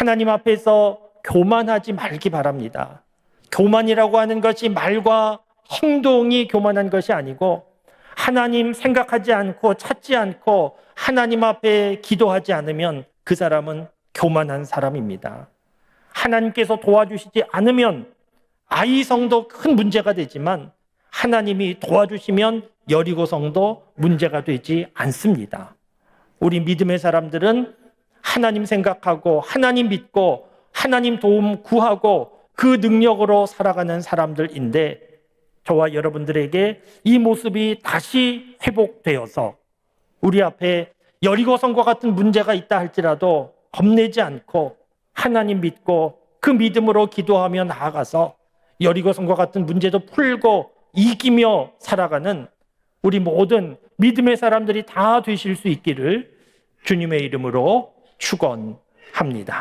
하나님 앞에서 교만하지 말기 바랍니다. 교만이라고 하는 것이 말과 행동이 교만한 것이 아니고 하나님 생각하지 않고 찾지 않고 하나님 앞에 기도하지 않으면 그 사람은 교만한 사람입니다. 하나님께서 도와주시지 않으면 아이 성도 큰 문제가 되지만 하나님이 도와주시면 여리고 성도 문제가 되지 않습니다. 우리 믿음의 사람들은 하나님 생각하고 하나님 믿고 하나님 도움 구하고 그 능력으로 살아가는 사람들인데 저와 여러분들에게 이 모습이 다시 회복되어서 우리 앞에 여리고성과 같은 문제가 있다 할지라도 겁내지 않고 하나님 믿고 그 믿음으로 기도하며 나아가서 여리고성과 같은 문제도 풀고 이기며 살아가는 우리 모든 믿음의 사람들이 다 되실 수 있기를 주님의 이름으로 축원합니다.